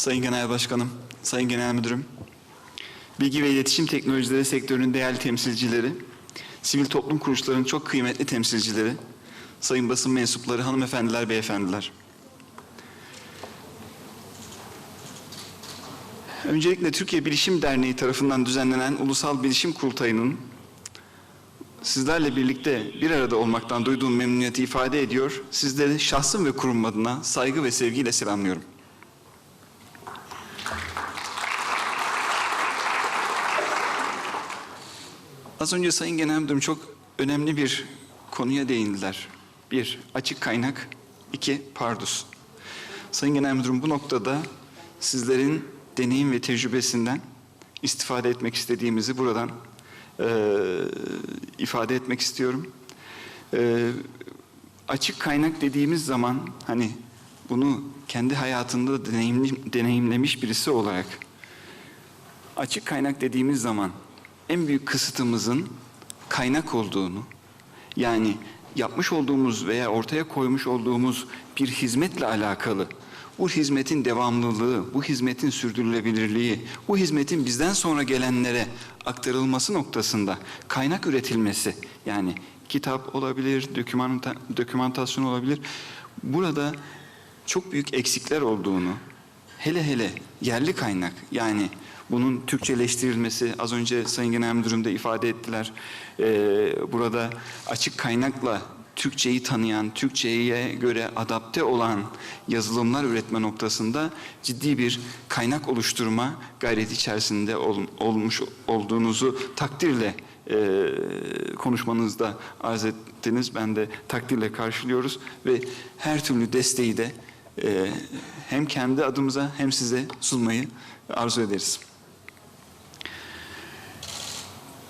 Sayın Genel Başkanım, Sayın Genel Müdürüm, bilgi ve iletişim teknolojileri sektörünün değerli temsilcileri, sivil toplum kuruluşlarının çok kıymetli temsilcileri, sayın basın mensupları, hanımefendiler, beyefendiler. Öncelikle Türkiye Bilişim Derneği tarafından düzenlenen Ulusal Bilişim Kurultayı'nın sizlerle birlikte bir arada olmaktan duyduğum memnuniyeti ifade ediyor. Sizleri şahsım ve kurum adına saygı ve sevgiyle selamlıyorum. Az önce Sayın Genel Müdürüm çok önemli bir konuya değindiler. Bir, açık kaynak. iki pardus. Sayın Genel Müdürüm bu noktada sizlerin deneyim ve tecrübesinden istifade etmek istediğimizi buradan eee, ifade etmek istiyorum. Eee, açık kaynak dediğimiz zaman hani bunu kendi hayatında deneyimli, deneyimlemiş birisi olarak açık kaynak dediğimiz zaman en büyük kısıtımızın kaynak olduğunu yani yapmış olduğumuz veya ortaya koymuş olduğumuz bir hizmetle alakalı bu hizmetin devamlılığı, bu hizmetin sürdürülebilirliği, bu hizmetin bizden sonra gelenlere aktarılması noktasında kaynak üretilmesi yani kitap olabilir, dokümanta, dokümantasyon olabilir. Burada çok büyük eksikler olduğunu, hele hele yerli kaynak yani bunun Türkçeleştirilmesi az önce Sayın Genel Müdürüm de ifade ettiler. Ee, burada açık kaynakla Türkçeyi tanıyan, Türkçe'ye göre adapte olan yazılımlar üretme noktasında ciddi bir kaynak oluşturma gayreti içerisinde ol- olmuş olduğunuzu takdirle e, konuşmanızda arz ettiniz. Ben de takdirle karşılıyoruz ve her türlü desteği de e, hem kendi adımıza hem size sunmayı arzu ederiz.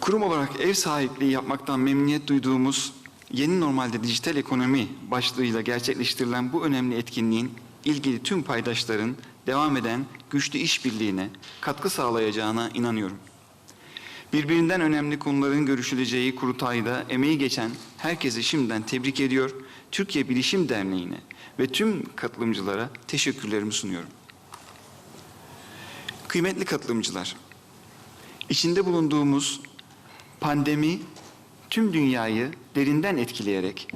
Kurum olarak ev sahipliği yapmaktan memnuniyet duyduğumuz yeni normalde dijital ekonomi başlığıyla gerçekleştirilen bu önemli etkinliğin ilgili tüm paydaşların devam eden güçlü işbirliğine katkı sağlayacağına inanıyorum. Birbirinden önemli konuların görüşüleceği kurultayda emeği geçen herkese şimdiden tebrik ediyor. Türkiye Bilişim Derneği'ne ve tüm katılımcılara teşekkürlerimi sunuyorum. Kıymetli katılımcılar, içinde bulunduğumuz pandemi tüm dünyayı derinden etkileyerek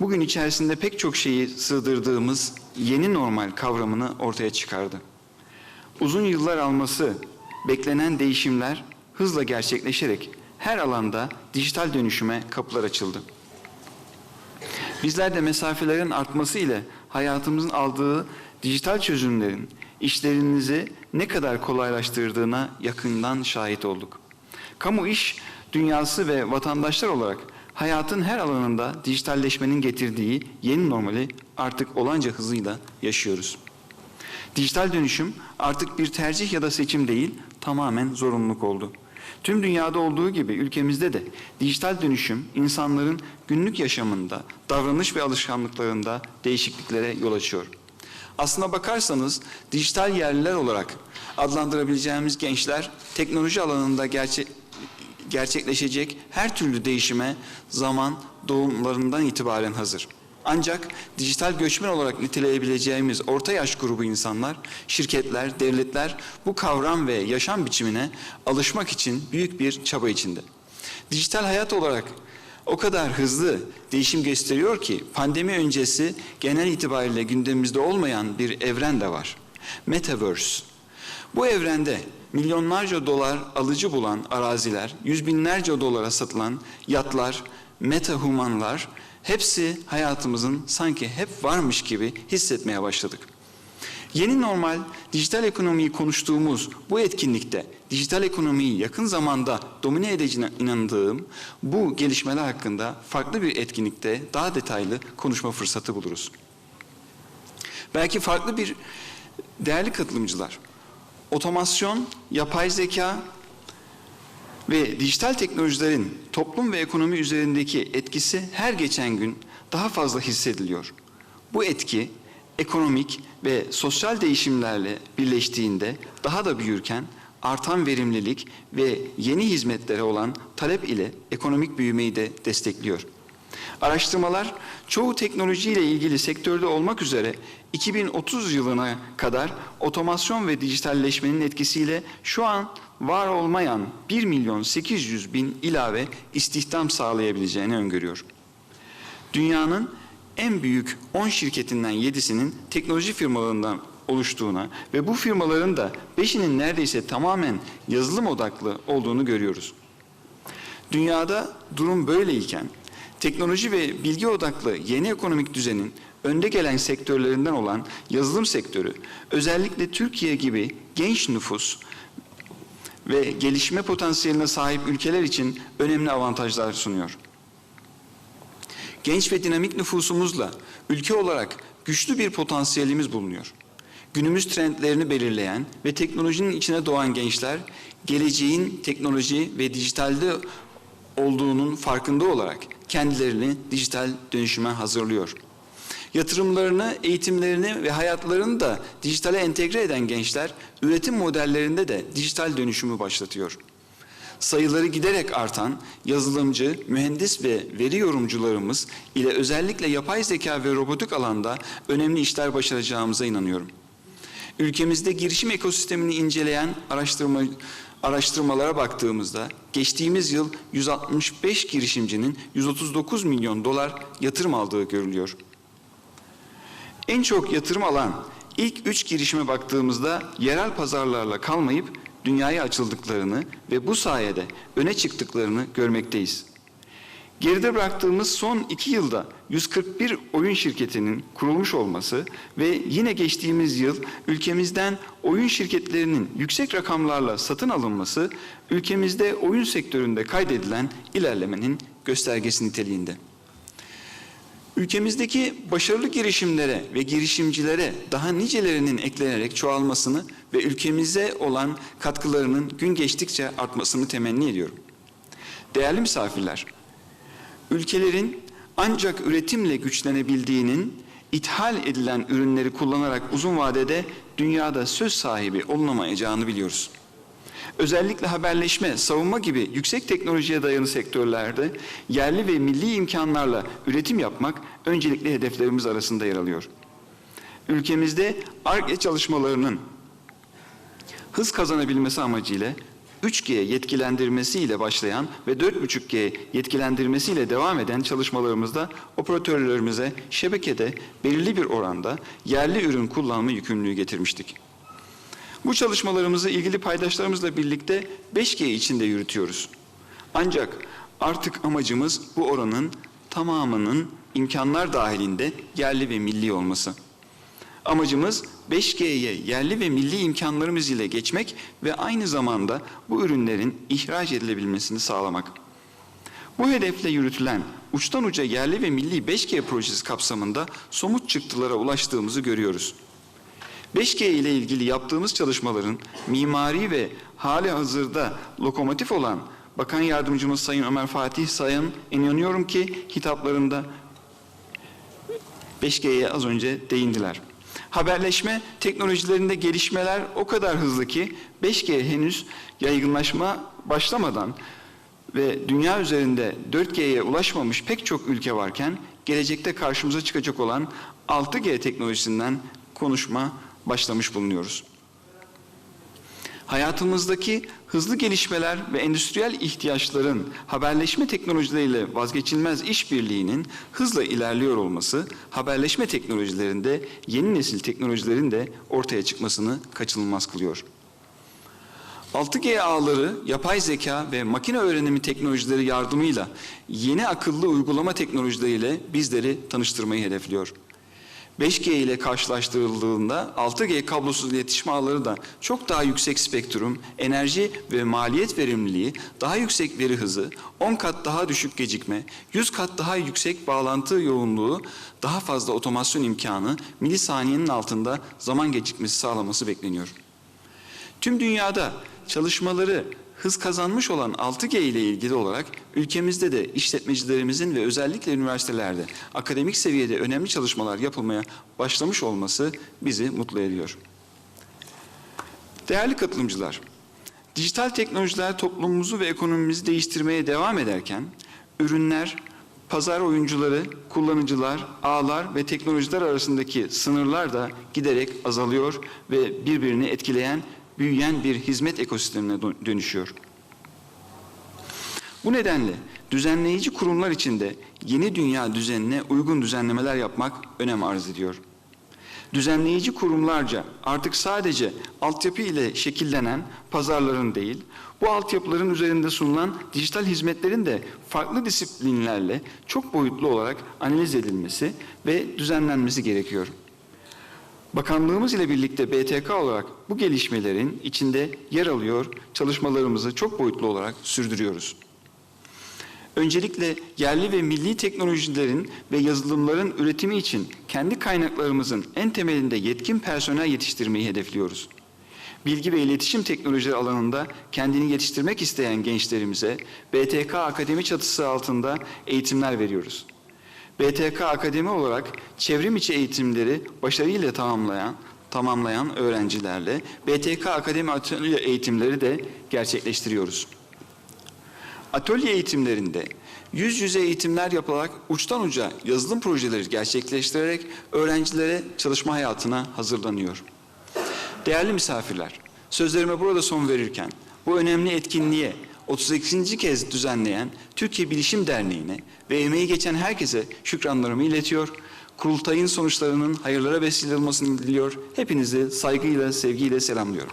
bugün içerisinde pek çok şeyi sığdırdığımız yeni normal kavramını ortaya çıkardı. Uzun yıllar alması beklenen değişimler hızla gerçekleşerek her alanda dijital dönüşüme kapılar açıldı. Bizler de mesafelerin artması ile hayatımızın aldığı dijital çözümlerin işlerinizi ne kadar kolaylaştırdığına yakından şahit olduk. Kamu iş dünyası ve vatandaşlar olarak hayatın her alanında dijitalleşmenin getirdiği yeni normali artık olanca hızıyla yaşıyoruz. Dijital dönüşüm artık bir tercih ya da seçim değil, tamamen zorunluluk oldu. Tüm dünyada olduğu gibi ülkemizde de dijital dönüşüm insanların günlük yaşamında, davranış ve alışkanlıklarında değişikliklere yol açıyor. Aslına bakarsanız dijital yerliler olarak adlandırabileceğimiz gençler teknoloji alanında gerçek gerçekleşecek her türlü değişime zaman doğumlarından itibaren hazır. Ancak dijital göçmen olarak niteleyebileceğimiz orta yaş grubu insanlar, şirketler, devletler bu kavram ve yaşam biçimine alışmak için büyük bir çaba içinde. Dijital hayat olarak o kadar hızlı değişim gösteriyor ki pandemi öncesi genel itibariyle gündemimizde olmayan bir evren de var. Metaverse. Bu evrende milyonlarca dolar alıcı bulan araziler, yüz binlerce dolara satılan yatlar, metahumanlar hepsi hayatımızın sanki hep varmış gibi hissetmeye başladık. Yeni normal dijital ekonomiyi konuştuğumuz bu etkinlikte dijital ekonomiyi yakın zamanda domine edeceğine inandığım bu gelişmeler hakkında farklı bir etkinlikte daha detaylı konuşma fırsatı buluruz. Belki farklı bir değerli katılımcılar otomasyon, yapay zeka ve dijital teknolojilerin toplum ve ekonomi üzerindeki etkisi her geçen gün daha fazla hissediliyor. Bu etki ekonomik ve sosyal değişimlerle birleştiğinde daha da büyürken artan verimlilik ve yeni hizmetlere olan talep ile ekonomik büyümeyi de destekliyor. Araştırmalar çoğu teknolojiyle ilgili sektörde olmak üzere 2030 yılına kadar otomasyon ve dijitalleşmenin etkisiyle şu an var olmayan 1 milyon 800 bin ilave istihdam sağlayabileceğini öngörüyor. Dünyanın en büyük 10 şirketinden 7'sinin teknoloji firmalarından oluştuğuna ve bu firmaların da 5'inin neredeyse tamamen yazılım odaklı olduğunu görüyoruz. Dünyada durum böyleyken teknoloji ve bilgi odaklı yeni ekonomik düzenin önde gelen sektörlerinden olan yazılım sektörü özellikle Türkiye gibi genç nüfus ve gelişme potansiyeline sahip ülkeler için önemli avantajlar sunuyor. Genç ve dinamik nüfusumuzla ülke olarak güçlü bir potansiyelimiz bulunuyor. Günümüz trendlerini belirleyen ve teknolojinin içine doğan gençler geleceğin teknoloji ve dijitalde olduğunun farkında olarak kendilerini dijital dönüşüme hazırlıyor. Yatırımlarını, eğitimlerini ve hayatlarını da dijitale entegre eden gençler üretim modellerinde de dijital dönüşümü başlatıyor. Sayıları giderek artan yazılımcı, mühendis ve veri yorumcularımız ile özellikle yapay zeka ve robotik alanda önemli işler başaracağımıza inanıyorum. Ülkemizde girişim ekosistemini inceleyen araştırma, araştırmalara baktığımızda geçtiğimiz yıl 165 girişimcinin 139 milyon dolar yatırım aldığı görülüyor. En çok yatırım alan ilk üç girişime baktığımızda yerel pazarlarla kalmayıp dünyaya açıldıklarını ve bu sayede öne çıktıklarını görmekteyiz. Geride bıraktığımız son iki yılda 141 oyun şirketinin kurulmuş olması ve yine geçtiğimiz yıl ülkemizden oyun şirketlerinin yüksek rakamlarla satın alınması ülkemizde oyun sektöründe kaydedilen ilerlemenin göstergesi niteliğinde. Ülkemizdeki başarılı girişimlere ve girişimcilere daha nicelerinin eklenerek çoğalmasını ve ülkemize olan katkılarının gün geçtikçe artmasını temenni ediyorum. Değerli misafirler, ülkelerin ancak üretimle güçlenebildiğinin ithal edilen ürünleri kullanarak uzun vadede dünyada söz sahibi olunamayacağını biliyoruz. Özellikle haberleşme, savunma gibi yüksek teknolojiye dayalı sektörlerde yerli ve milli imkanlarla üretim yapmak öncelikli hedeflerimiz arasında yer alıyor. Ülkemizde ARGE çalışmalarının hız kazanabilmesi amacıyla 3G yetkilendirmesiyle başlayan ve 4.5G yetkilendirmesiyle devam eden çalışmalarımızda operatörlerimize şebekede belirli bir oranda yerli ürün kullanma yükümlülüğü getirmiştik. Bu çalışmalarımızı ilgili paydaşlarımızla birlikte 5G içinde yürütüyoruz. Ancak artık amacımız bu oranın tamamının imkanlar dahilinde yerli ve milli olması. Amacımız 5G'ye yerli ve milli imkanlarımız ile geçmek ve aynı zamanda bu ürünlerin ihraç edilebilmesini sağlamak. Bu hedefle yürütülen uçtan uca yerli ve milli 5G projesi kapsamında somut çıktılara ulaştığımızı görüyoruz. 5G ile ilgili yaptığımız çalışmaların mimari ve hali hazırda lokomotif olan Bakan Yardımcımız Sayın Ömer Fatih Sayın inanıyorum ki hitaplarında 5G'ye az önce değindiler. Haberleşme teknolojilerinde gelişmeler o kadar hızlı ki 5G henüz yaygınlaşma başlamadan ve dünya üzerinde 4G'ye ulaşmamış pek çok ülke varken gelecekte karşımıza çıkacak olan 6G teknolojisinden konuşma başlamış bulunuyoruz. Hayatımızdaki hızlı gelişmeler ve endüstriyel ihtiyaçların haberleşme teknolojileriyle vazgeçilmez işbirliğinin hızla ilerliyor olması, haberleşme teknolojilerinde yeni nesil teknolojilerin de ortaya çıkmasını kaçınılmaz kılıyor. 6G ağları, yapay zeka ve makine öğrenimi teknolojileri yardımıyla yeni akıllı uygulama teknolojileriyle bizleri tanıştırmayı hedefliyor. 5G ile karşılaştırıldığında 6G kablosuz iletişim ağları da çok daha yüksek spektrum, enerji ve maliyet verimliliği, daha yüksek veri hızı, 10 kat daha düşük gecikme, 100 kat daha yüksek bağlantı yoğunluğu, daha fazla otomasyon imkanı, milisaniyenin altında zaman gecikmesi sağlaması bekleniyor. Tüm dünyada çalışmaları hız kazanmış olan 6G ile ilgili olarak ülkemizde de işletmecilerimizin ve özellikle üniversitelerde akademik seviyede önemli çalışmalar yapılmaya başlamış olması bizi mutlu ediyor. Değerli katılımcılar, dijital teknolojiler toplumumuzu ve ekonomimizi değiştirmeye devam ederken ürünler, Pazar oyuncuları, kullanıcılar, ağlar ve teknolojiler arasındaki sınırlar da giderek azalıyor ve birbirini etkileyen, büyüyen bir hizmet ekosistemine dö- dönüşüyor. Bu nedenle düzenleyici kurumlar içinde yeni dünya düzenine uygun düzenlemeler yapmak önem arz ediyor. Düzenleyici kurumlarca artık sadece altyapı ile şekillenen pazarların değil, bu altyapıların üzerinde sunulan dijital hizmetlerin de farklı disiplinlerle çok boyutlu olarak analiz edilmesi ve düzenlenmesi gerekiyor. Bakanlığımız ile birlikte BTK olarak bu gelişmelerin içinde yer alıyor, çalışmalarımızı çok boyutlu olarak sürdürüyoruz. Öncelikle yerli ve milli teknolojilerin ve yazılımların üretimi için kendi kaynaklarımızın en temelinde yetkin personel yetiştirmeyi hedefliyoruz. Bilgi ve iletişim teknolojileri alanında kendini yetiştirmek isteyen gençlerimize BTK Akademi çatısı altında eğitimler veriyoruz. BTK Akademi olarak çevrim içi eğitimleri başarıyla tamamlayan tamamlayan öğrencilerle BTK Akademi atölye eğitimleri de gerçekleştiriyoruz. Atölye eğitimlerinde yüz yüze eğitimler yapılarak uçtan uca yazılım projeleri gerçekleştirerek öğrencilere çalışma hayatına hazırlanıyor. Değerli misafirler, sözlerime burada son verirken bu önemli etkinliğe 32. kez düzenleyen Türkiye Bilişim Derneği'ne ve emeği geçen herkese şükranlarımı iletiyor. Kurultayın sonuçlarının hayırlara vesile olmasını diliyor. Hepinizi saygıyla, sevgiyle selamlıyorum.